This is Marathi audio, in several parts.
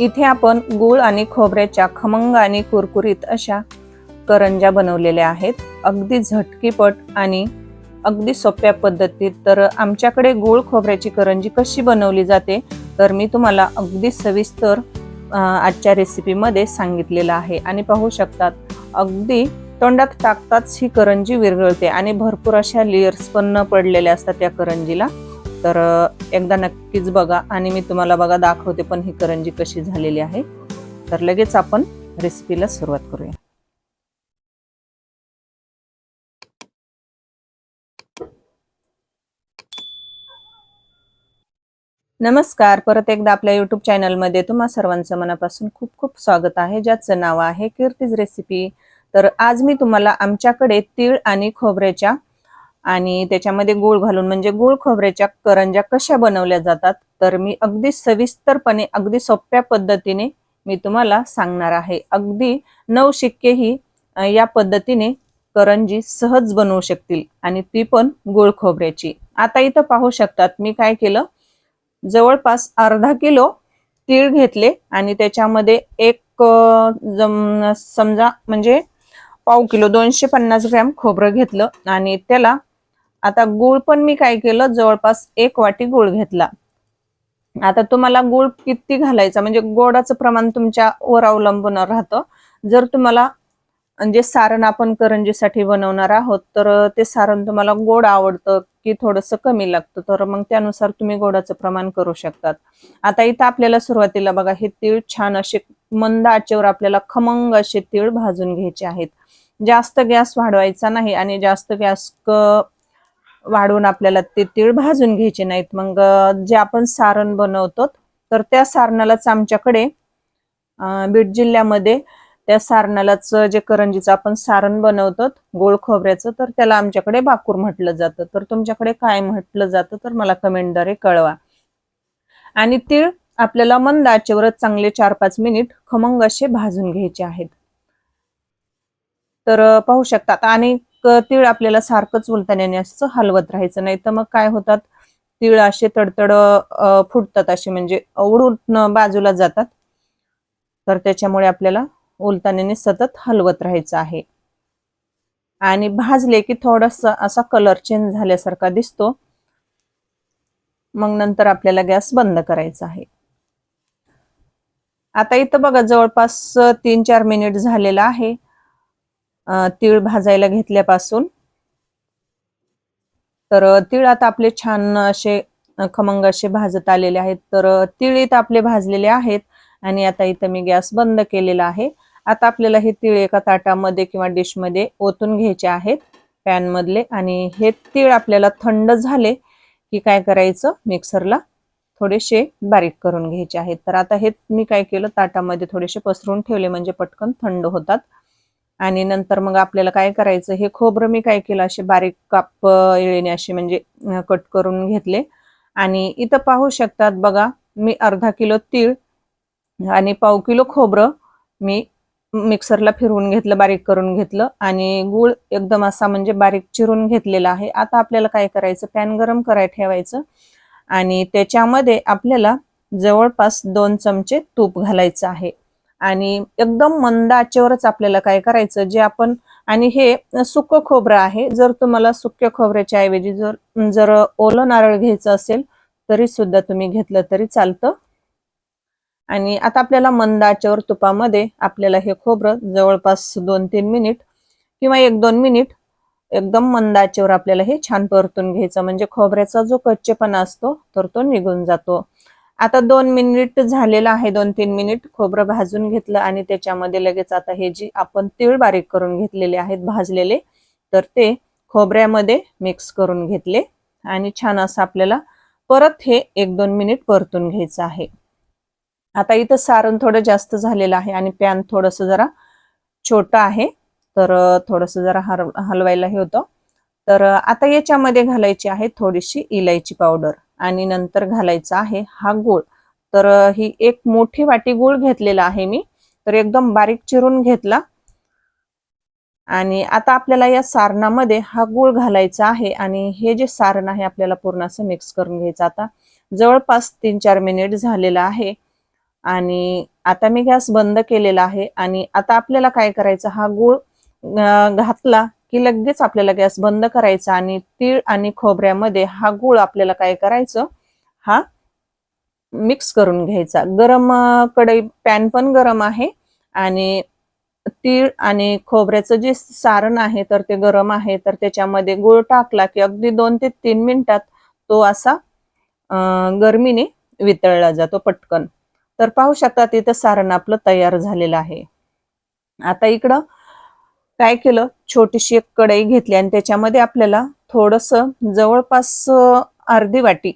इथे आपण गूळ आणि खोबऱ्याच्या खमंग आणि कुरकुरीत अशा करंजा बनवलेल्या आहेत. अगदी झटकीपट आणि अगदी सोप्या पद्धतीत. तर आमच्याकडे गूळ खोबऱ्याची करंजी कशी बनवली जाते तर मी तुम्हाला अगदी सविस्तर आजच्या रेसिपीमध्ये सांगितलेलं आहे. आणि पाहू शकतात अगदी तोंडात टाकताच ही करंजी विरघळते आणि भरपूर अशा लेयर्स पण न पडलेल्या असतात त्या करंजीला. तर एकदा नक्कीच बघा आणि मी तुम्हाला बघा दाखवते पण ही करंजी कशी झालेली आहे. तर लगेच आपण रेसिपीला सुरुवात करूया. नमस्कार. परत एकदा आपल्या युट्यूब चॅनलमध्ये तुम्हा सर्वांचं मनापासून खूप खूप स्वागत आहे ज्याचं नाव आहे कीर्तीज रेसिपी. तर आज मी तुम्हाला आमच्याकडे तीळ आणि खोबऱ्याच्या आणि त्याच्यामध्ये गूळ घालून म्हणजे गूळ खोबऱ्याच्या करंज्या कशा बनवल्या जातात तर मी अगदी सविस्तरपणे अगदी सोप्या पद्धतीने मी तुम्हाला सांगणार आहे. अगदी नऊ शिक्केही ही या पद्धतीने करंजी सहज बनवू शकतील आणि ती पण गूळ खोबऱ्याची. आता इथं पाहू शकतात मी काय केलं? जवळपास अर्धा किलो तीळ घेतले आणि त्याच्यामध्ये एक जम समजा म्हणजे पाव किलो दोनशे पन्नास ग्रॅम खोबरं घेतलं आणि त्याला आता गूळ पण मी काय केलं? जवळपास एक वाटी गूळ घेतला. आता तुम्हाला गूळ किती घालायचा? म्हणजे गोडाचं प्रमाण तुमच्या वर अवलंबून राहतं. जर तुम्हाला जे सारण आपण करंजीसाठी बनवणार आहोत तर ते सारण तुम्हाला गोड आवडतं की थोडंसं कमी लागतं तर मग त्यानुसार तुम्ही गोडाचं प्रमाण करू शकतात. आता इथं आपल्याला सुरुवातीला बघा हे तीळ छान असे मंद आचेवर आपल्याला खमंग असे तीळ भाजून घ्यायचे आहेत. जास्त गॅस वाढवायचा नाही आणि जास्त गॅस वाढवून आपल्याला ते तीळ भाजून घ्यायचे नाहीत. मग जे आपण सारण बनवतो तर त्या सारणालाच आमच्याकडे बीड जिल्ह्यामध्ये त्या सारणालाच जे करंजीचं आपण सारण बनवतो गोळ खोबऱ्याचं तर त्याला आमच्याकडे बाकूर म्हटलं जातं. तर तुमच्याकडे काय म्हटलं जातं तर मला कमेंटद्वारे कळवा. आणि तीळ आपल्याला मंद आचेवरच चांगले चार पाच मिनिट खमंग असे भाजून घ्यायचे आहेत. तर पाहू शकतात. आणि तीळ आपल्याला सारखंच उलताण्याने असं हलवत राहायचं. नाही तर मग काय होतात? तीळ असे तडतड फुटतात असे म्हणजे उडून बाजूला जातात. तर त्याच्यामुळे आपल्याला उलताण्याने सतत हलवत राहायचं आहे. आणि भाजले की थोडस असा कलर चेंज झाल्यासारखा दिसतो. मग नंतर आपल्याला गॅस बंद करायचा आहे. आता इथं बघा जवळपास तीन चार मिनिट झालेला आहे. तीळ भाजायला घेतल्यापासून. तर तीळ आता आपले छान असे खमंग असे भाजत आलेले आहेत. तर अं, तीळ इथं आपले भाजलेले आहेत आणि आता इथं मी गॅस बंद केलेला आहे. आता आपल्याला हे तीळ एका ताटामध्ये किंवा डिशमध्ये ओतून घ्यायचे आहेत पॅन मधले आणि हे तीळ आपल्याला थंड झाले की काय करायचं? मिक्सरला थोडेसे बारीक करून घ्यायचे आहेत. तर आता हे मी काय केलं? ताटामध्ये थोडेसे पसरून ठेवले म्हणजे पटकन थंड होतात. आणि नंतर मग आपल्याला काय करायचं? हे खोबरं मी काय केलं? असे बारीक काप येळीने असे म्हणजे कट करून घेतले. आणि इथं पाहू शकतात बघा मी अर्धा किलो तीळ आणि पाव किलो खोबरं मी मिक्सरला फिरवून घेतलं बारीक करून घेतलं आणि गूळ एकदम असा म्हणजे बारीक चिरून घेतलेला आहे. आता आपल्याला काय करायचं? पॅन गरम कराय ठेवायचं आणि त्याच्यामध्ये आपल्याला जवळपास दोन चमचे तूप घालायचं आहे. आणि एकदम मंद आचेवरच आपल्याला काय करायचं जे आपण आणि हे सुकं खोबरं आहे. जर तुम्हाला सुक्या खोबऱ्याच्या ऐवजी जर जर ओलं नारळ घ्यायचं असेल तरी सुद्धा तुम्ही घेतलं तरी चालतं. आणि आता आपल्याला मंद आचेवर तुपामध्ये आपल्याला हे खोबरं जवळपास दोन तीन मिनिट किंवा एक दोन मिनिट एकदम मंद आचेवर आपल्याला हे छान परतून घ्यायचं. म्हणजे खोबऱ्याचा जो कच्चेपणा असतो तर तो निघून जातो. आता दोन मिनिट झालेलं आहे दोन तीन मिनिट. खोबरं भाजून घेतलं आणि त्याच्यामध्ये लगेच आता हे जी आपण तीळ बारीक करून घेतलेले आहेत भाजलेले तर ते खोबऱ्यामध्ये मिक्स करून घेतले आणि छान असं आपल्याला परत हे एक दोन मिनिट परतून घ्यायचं आहे. आता इथं सारण थोडं जास्त झालेलं आहे आणि पॅन थोडंसं जरा छोटं आहे तर थोडंसं जरा हर हलवायला हे होतं. तर आता याच्यामध्ये घालायची आहे थोडीशी इलायची पावडर. आणि नंतर घालायचा आहे हा गूळ. तर ही एक मोठी वाटी गूळ घेतलेला आहे मी. तर एकदम बारीक चिरून घेतला. आणि आता आपल्याला या सारणामध्ये हा गूळ घालायचा आहे आणि हे जे सारण आहे आपल्याला पूर्ण असं मिक्स करून घ्यायचं आता. जवळपास तीन चार मिनिट झालेलं आहे. आणि आता मी गॅस बंद केलेला आहे. आणि आता आपल्याला काय करायचं? हा गूळ घातला की लगेच आपल्याला गॅस बंद करायचा आणि तीळ आणि खोबऱ्यामध्ये हा गूळ आपल्याला काय करायचं? हा मिक्स करून घ्यायचा. गरम कढई पॅन पण गरम आहे आणि तीळ आणि खोबऱ्याचं जे सारण आहे तर ते गरम आहे. तर त्याच्यामध्ये गुळ टाकला की अगदी दोन ते तीन मिनिटात तो असा गरमीने वितळला जातो पटकन. तर पाहू शकता तिथं सारण आपलं तयार झालेलं आहे. आता इकडं काय केलं? छोटीशी एक कढई घेतली आणि त्याच्यामध्ये आपल्याला थोडस जवळपास अर्धी वाटी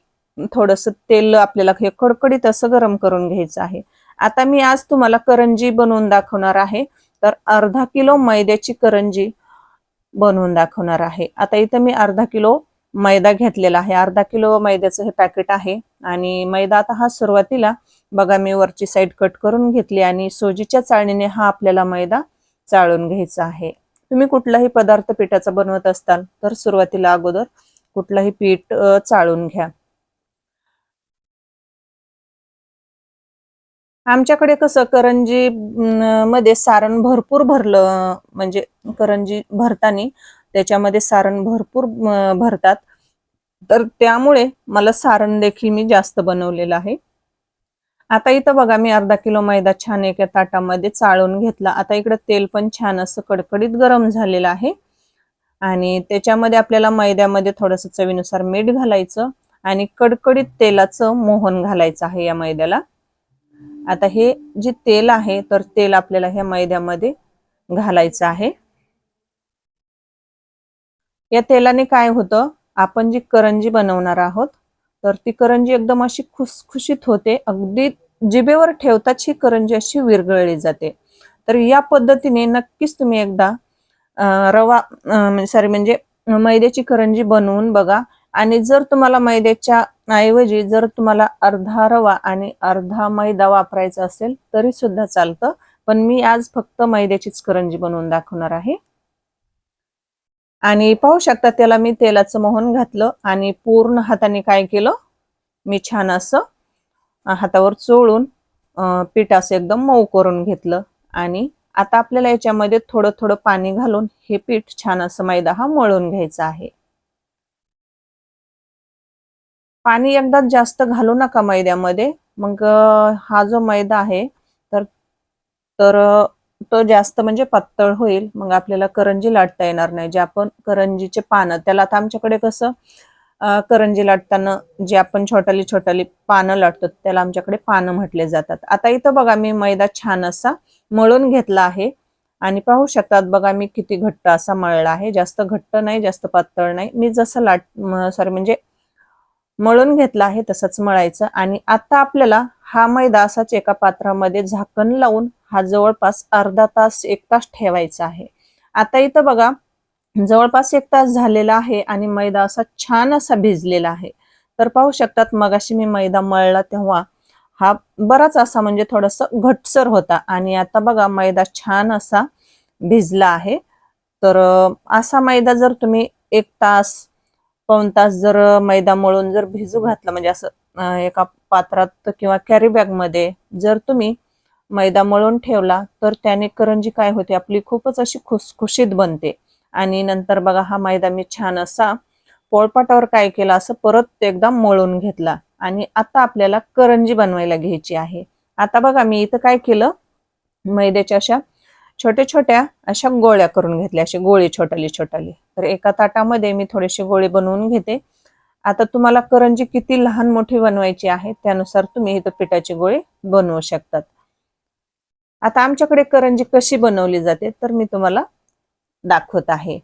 थोडस तेल आपल्याला हे कडकडीत असं गरम करून घ्यायचं आहे. आता मी आज तुम्हाला करंजी बनवून दाखवणार आहे. तर अर्धा किलो मैद्याची करंजी बनवून दाखवणार आहे. आता इथं मी अर्धा किलो मैदा घेतलेला आहे. अर्धा किलो मैद्याचं हे पॅकेट आहे आणि मैदा आता हा सुरुवातीला बघा मी वरची साईड कट करून घेतली आणि सोजीच्या चाळणीने हा आपल्याला मैदा चाळून घ्यायचं आहे. तुम्ही कुठलाही पदार्थ पिठाचा बनवत असताल तर सुरुवातीला अगोदर कुठलाही पीठ चाळून घ्या. आमच्याकडे कसं करंजी मध्ये सारण भरपूर भरलं म्हणजे करंजी भरतानी त्याच्यामध्ये सारण भरपूर भरतात. तर त्यामुळे मला सारण देखील मी जास्त बनवलेलं आहे. आता इथं बघा मी अर्धा किलो मैदा छान एका ताटामध्ये चाळून घेतला. आता इकडे तेल पण छान असं कडकडीत गरम झालेलं आहे. आणि त्याच्यामध्ये आपल्याला मैद्यामध्ये थोडंसं चवीनुसार मीठ घालायचं आणि कडकडीत तेलाचं मोहन घालायचं आहे या मैद्याला. आता हे जे तेल आहे तर तेल आपल्याला ह्या मैद्यामध्ये घालायचं आहे. या तेलाने काय होतं आपण जी करंजी बनवणार आहोत तर ती करंजी एकदम अशी खुसखुशीत होते. अगदी जिबेवर ठेवताच ही करंजी अशी विरघळली जाते. तर या पद्धतीने नक्कीच तुम्ही एकदा रवा सॉरी म्हणजे, म्हणजे मैद्याची करंजी बनवून बघा. आणि जर तुम्हाला मैद्याच्या ऐवजी जर तुम्हाला अर्धा रवा आणि अर्धा मैदा वापरायचा असेल तरी सुद्धा चालतं. पण मी आज फक्त मैद्याचीच करंजी बनवून दाखवणार आहे. आणि पाहू शकता त्याला मी तेलाचं मोहन घातलं आणि पूर्ण हाताने काय केलं? मी छान असं हातावर चोळून पीठ असं एकदम मऊ करून घेतलं. आणि आता आपल्याला याच्यामध्ये थोडं थोडं पाणी घालून हे पीठ छान असं मैदा हा मळून घ्यायचा आहे. पाणी एकदा जास्त घालू नका मैद्यामध्ये. मग हा जो मैदा आहे तर तर तो जास्त म्हणजे पातळ होईल. मग आपल्याला करंजी लाटता येणार नाही. जे आपण करंजीचे पानं त्याला आता आमच्याकडे कसं करंजी लाटताना जे आपण छोटाली छोटाली पानं लाटतो त्याला आमच्याकडे पानं म्हटले जातात. आता इथं बघा मी मैदा छान असा मळून घेतला आहे. आणि पाहू शकतात बघा मी किती घट्ट असा मळला आहे. जास्त घट्ट नाही जास्त पातळ नाही. मी जसं लाट सॉरी म्हणजे मळून घेतला आहे तसंच मळायचं. आणि आता आपल्याला हा मैदा असाच एका पात्रामध्ये झाकण लावून हा जवळपास अर्धा तास एक तास ठेवायचा आहे. आता इथं बघा जवळपास एक तास झालेला आहे आणि मैदा असा छान असा भिजलेला आहे. तर पाहू शकतात मगाशी मी मैदा मळला तेव्हा हा बराच असा म्हणजे थोडस घटसर होता आणि आता बघा मैदा छान असा भिजला आहे. तर असा मैदा जर तुम्ही एक तास पाऊन तास जर मैदा मळून जर भिजू घातला म्हणजे असं एका पात्रात किंवा कॅरी बॅगमध्ये जर तुम्ही मैदा मळून ठेवला तर त्याने करंजी काय होते? आपली खूपच अशी खुसखुशीत बनते. आणि नंतर बघा हा मैदा मी छान असा पोळपाटावर काय केला? असं परत एकदा मळून घेतला. आणि आता आपल्याला करंजी बनवायला घ्यायची आहे. आता बघा मी इथं काय केलं? मैद्याच्या अशा छोट्या छोट्या अशा गोळ्या करून घेतल्या. अशी गोळी छोटाली छोटाली. तर एका ताटामध्ये मी थोडेसे गोळे बनवून घेते. आता तुम्हाला करंजी किती लहान मोठी बनवायची आहे त्यानुसार तुम्ही इथं पिठाची गोळी बनवू शकतात. आता आमच्याकडे करंजी कशी बनवली जाते तर मी तुम्हाला दाखवत आहे.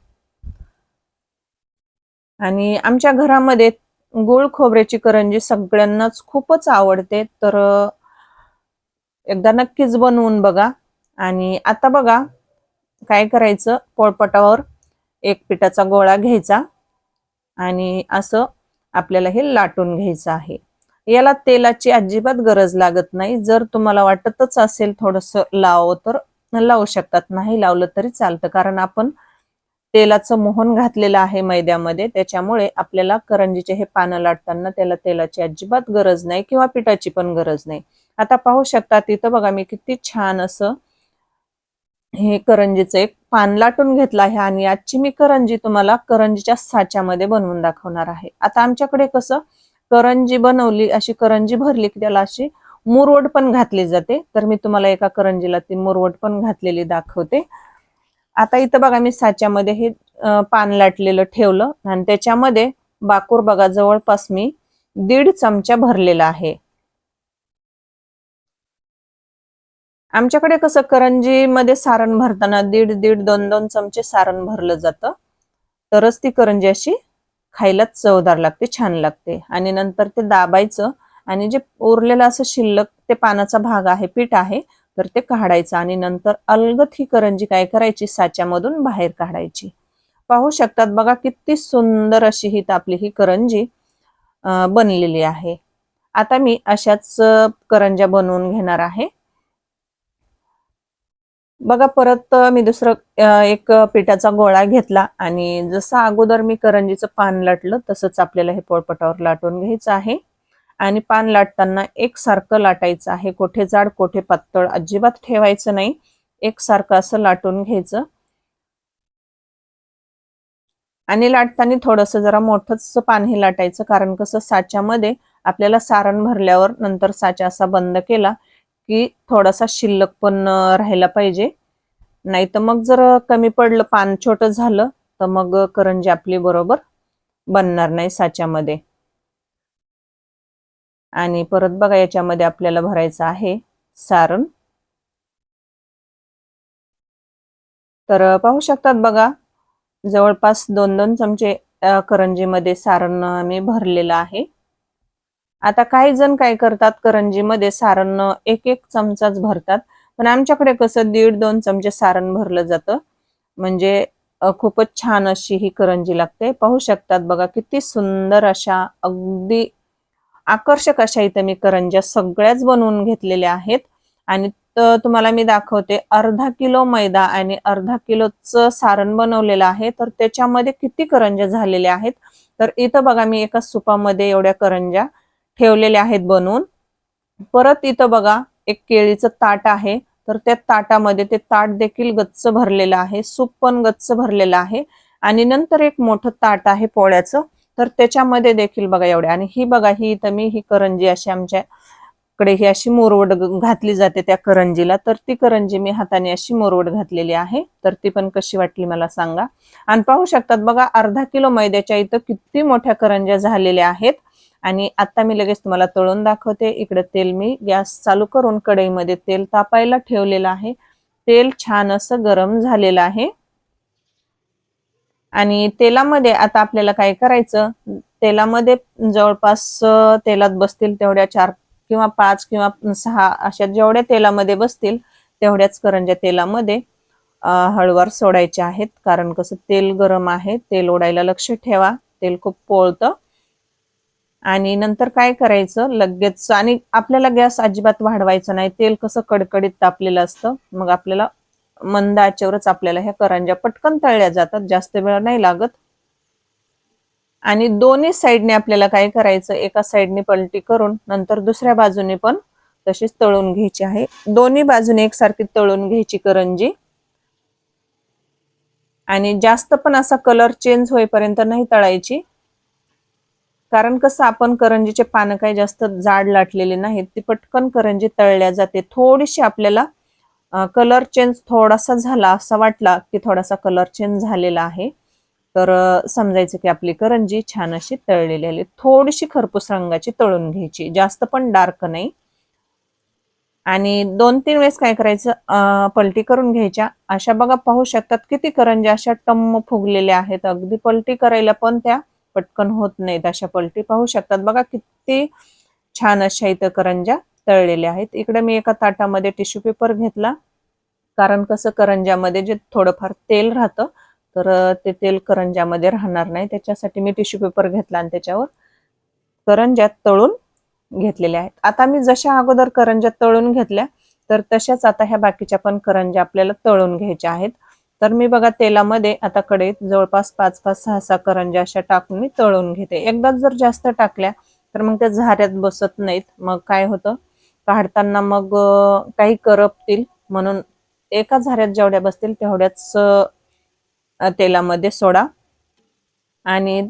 आणि आमच्या घरामध्ये गुळ खोबऱ्याची करंजी सगळ्यांनाच खूपच आवडते. तर एकदा नक्कीच बनवून बघा. आणि आता बघा काय करायचं? पोळपटावर एक पिठाचा गोळा घ्यायचा आणि असं आपल्याला हे लाटून घ्यायचं आहे. याला तेलाची अजिबात गरज लागत नाही. जर तुम्हाला वाटतच असेल थोडस लाव तर लावू शकतात. नाही लावलं तरी चालतं. कारण आपण तेलाचं मोहन घातलेलं आहे मैद्यामध्ये. त्याच्यामुळे आपल्याला करंजीचे हे पानं लाटताना त्याला तेलाची अजिबात गरज नाही किंवा पिठाची पण गरज नाही. आता पाहू शकता तिथं बघा मी किती छान असं हे करंजीचं एक पान लाटून घेतलं आहे आणि आजची मी करंजी तुम्हाला करंजीच्या साच्यामध्ये बनवून दाखवणार आहे. आता आमच्याकडे कसं करंजी बनवली अशी करंजी भरली की त्याला अशी मुरवड पण घातली जाते. तर मी तुम्हाला एका करंजीला ती मुरवड पण घातलेली दाखवते. आता इथं बघा मी साच्यामध्ये हे पान लाटलेलं ठेवलं आणि त्याच्यामध्ये बाकूर बघा जवळपास मी दीड चमचा भरलेला आहे. आमच्याकडे कसं करंजीमध्ये सारण भरताना दीड दीड दोन दोन चमचे सारण भरलं जातं. तरच ती करंजी अशी खायलाच चवदार लागते छान लागते. आणि नंतर ते दाबायचं आणि जे उरलेलं असं शिल्लक ते पानाचा भाग आहे पीठ आहे तर ते काढायचं आणि नंतर अलगत ही करंजी काय करायची? साच्यामधून बाहेर काढायची. पाहू शकतात बघा किती सुंदर अशी ही आपली ही करंजी बनलेली आहे. आता मी अशाच करंज्या बनवून घेणार आहे. बघा परत मी दुसरं एक पिठाचा गोळा घेतला आणि जसं अगोदर मी करंजीचं पान लाटलं तसंच आपल्याला हे पोळपटावर लाटून घ्यायचं आहे. आणि पान लाटताना एकसारखं लाटायचं आहे. कोठे जाड कोठे पातळ अजिबात ठेवायचं नाही. एकसारखं असं लाटून घ्यायचं. आणि लाटताना थोडस जरा मोठंच पान हे लाटायचं कारण कसं साच्यामध्ये आपल्याला सारण भरल्यावर नंतर साचा असा बंद केला की थोडासा शिल्लक पण राहायला पाहिजे. नाही तर मग जर कमी पडलं पान छोटं झालं तर मग करंजी आपली बरोबर बनणार नाही साच्यामध्ये. आणि परत बघा याच्यामध्ये आपल्याला भरायचं आहे सारण. तर पाहू शकतात बघा जवळपास दोन दोन चमचे करंजीमध्ये सारण मी भरलेलं आहे. आता काही जण काय करतात करंजीमध्ये सारण एक एक चमचाच भरतात. पण आमच्याकडे कसं दीड दोन चमचे सारण भरलं जातं. म्हणजे खूपच छान अशी ही करंजी लागते. पाहू शकतात बघा किती सुंदर अशा अगदी आकर्षक अशा इथं मी करंज्या सगळ्याच बनवून घेतलेल्या आहेत. आणि तुम्हाला मी दाखवते अर्धा किलो मैदा आणि अर्धा किलोचं सारण बनवलेलं आहे. तर त्याच्यामध्ये किती करंज्या झालेल्या आहेत? तर इथं बघा मी एका सुपामध्ये एवढ्या करंज्या ठेवलेले आहेत बनवून. परत इथं बघा एक केळीचं ताट आहे. तर त्या ताटामध्ये ते ताट देखील गच्च भरलेलं आहे. सूप पण गच्च भरलेलं आहे. आणि नंतर एक मोठं ताट आहे पोळ्याचं. तर त्याच्यामध्ये देखील बघा एवढ्या. आणि ही बघा ही इथं मी ही करंजी अशी आमच्याकडे ही अशी मोरवड घातली जाते त्या करंजीला. तर ती करंजी मी हाताने अशी मोरवड घातलेली आहे. तर ती पण कशी वाटली मला सांगा. आणि पाहू शकतात बघा अर्धा किलो मैद्याच्या इथं किती मोठ्या करंज्या झालेल्या आहेत. आणि आता मी लगेच तुम्हाला तळून दाखवते. इकडे तेल मी गॅस चालू करून कढईमध्ये तेल तापायला ठेवलेलं आहे. तेल छान असं गरम झालेलं आहे. आणि तेलामध्ये आता आपल्याला काय करायचं? तेलामध्ये जवळपास तेलात बसतील तेवढ्या चार किंवा पाच किंवा सहा अशा जेवढ्या तेलामध्ये बसतील तेवढ्याच करंज्या तेलामध्ये हळवार सोडायच्या आहेत. कारण कसं तेल गरम आहे. तेल ओढायला लक्ष ठेवा. तेल खूप पोळतं. आणि नंतर काय करायचं? लगेच आणि आपल्याला गॅस अजिबात वाढवायचा नाही. तेल कसं कडकडीत तापलेलं असतं मग आपल्याला मंद आचेवरच आपल्याला ह्या करंज्या पटकन तळल्या जातात. जास्त वेळ नाही लागत. आणि दोन्ही साईडने आपल्याला काय करायचं? एका साईडने पलटी करून नंतर दुसऱ्या बाजूने पण तशीच तळून घ्यायची आहे. दोन्ही बाजूने एकसारखी तळून घ्यायची करंजी. आणि जास्त पण असा कलर चेंज होईपर्यंत नाही तळायची. कारण कसं आपण करंजीचे पानं काही जास्त जाड लाटलेले नाहीत ती पटकन करंजी तळल्या जाते. थोडीशी आपल्याला कलर चेंज थोडासा झाला असा वाटला की थोडासा कलर चेंज झालेला आहे. तर समजायचं की आपली करंजी छान अशी तळलेली आहे थोडीशी खरपूस रंगाची तळून घ्यायची. जास्त पण डार्क नाही. आणि दोन तीन वेळेस काय करायचं? पलटी करून घ्यायच्या. अशा बघा पाहू शकतात किती करंज्या अशा टम्म फुगलेल्या आहेत. अगदी पलटी करायला पण त्या पटकन होत नाहीत अशा पलटी. पाहू शकतात. बघा किती छान अशा इथं करंज्या तळलेल्या आहेत. इकडे मी एका ताटामध्ये टिश्यू पेपर घेतला. कारण कसं करंज्यामध्ये जे थोडंफार तेल राहतं तर ते तेल करंज्यामध्ये राहणार नाही. त्याच्यासाठी मी टिश्यू पेपर घेतला आणि त्याच्यावर करंजात तळून घेतलेल्या आहेत. आता मी जशा अगोदर करंज्या तळून घेतल्या तर तशाच आता ह्या बाकीच्या पण करंज्या आपल्याला तळून घ्यायच्या आहेत. तर मी बघा तेलामध्ये आता कडेत जवळपास पाच पाच सहा सहा करंजा अशा टाकून मी तळून घेते. एकदाच जर जास्त टाकल्या तर मग त्या झाऱ्यात बसत नाहीत. मग काय होतं? काढताना मग काही करपतील. म्हणून एका झाऱ्यात जेवढ्या बसतील तेवढ्याच तेलामध्ये सोडा. आणि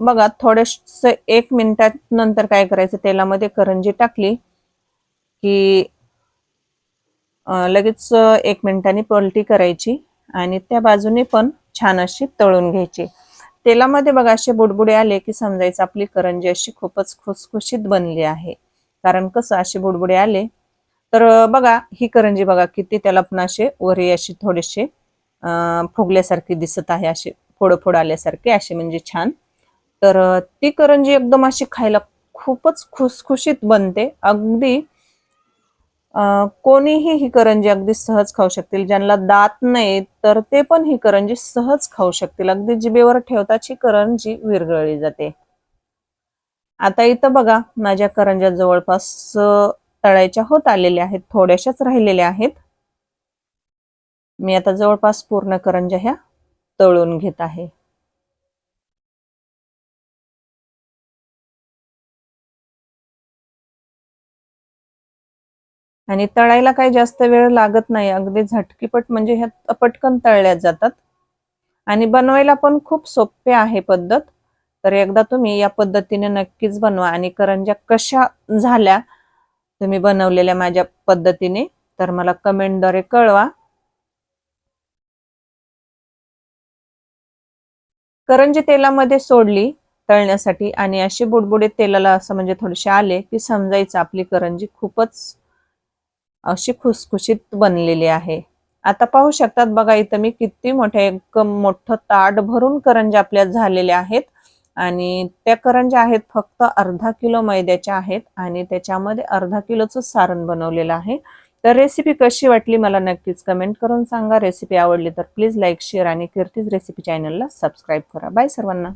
बघा थोडेस एक मिनिटात नंतर काय करायचं? तेलामध्ये करंजी टाकली की लगेच एक मिनिटांनी पलटी करायची. आणि त्या बाजूने पण छान अशी तळून घ्यायची. तेलामध्ये बघा असे बुडबुडे आले की समजायचं आपली करंजी अशी खूपच खुसखुशीत बनली आहे. कारण कसं असे बुडबुडे आले तर बघा ही करंजी बघा किती त्याला पण असे वरी अशी थोडेसे फुगल्यासारखी दिसत आहे असे फोड फोड आल्यासारखे असे म्हणजे छान. तर ती करंजी एकदम अशी खायला खूपच खुसखुशीत बनते. अगदी कोणीही ही करंजी अगदी सहज खाऊ शकतील. ज्यांना दात नाही तर ते पण ही करंजी सहज खाऊ शकतील. अगदी जिबेवर ठेवताच ही करंजी विरघळली जाते. आता इथं बघा माझ्या करंज्या जवळपास तळायच्या होत आलेल्या आहेत. थोड्याशाच राहिलेल्या आहेत. मी आता जवळपास पूर्ण करंज्या ह्या तळून घेत आहे. आणि तळायला काही जास्त वेळ लागत नाही. अगदी झटकीपट म्हणजे ह्या पटकन तळल्या जातात. आणि बनवायला पण खूप सोपे आहे पद्धत. तर एकदा तुम्ही या पद्धतीने नक्कीच बनवा. आणि करंज्या कशा झाल्या तुम्ही बनवलेल्या माझ्या पद्धतीने तर मला कमेंटद्वारे कळवा. करंजी तेलामध्ये सोडली तळण्यासाठी आणि अशी बुडबुडे तेलाला असं म्हणजे थोडेसे आले की समजायचं. आपली करंजी खूपच अशी खुसखुशीत बनलेली आहे. आता पाहू शकतात बघा इथं मी किती मोठ्या एक मोठं ताट भरून करंज्या आपल्या झालेल्या आहेत. आणि त्या करंज्या आहेत फक्त अर्धा किलो मैद्याच्या आहेत आणि त्याच्यामध्ये अर्धा किलोचं सारण बनवलेलं आहे. तर रेसिपी कशी वाटली मला नक्कीच कमेंट करून सांगा. रेसिपी आवडली तर प्लीज लाईक शेअर आणि कीर्तीज रेसिपी चॅनलला सबस्क्राईब करा. बाय सर्वांना.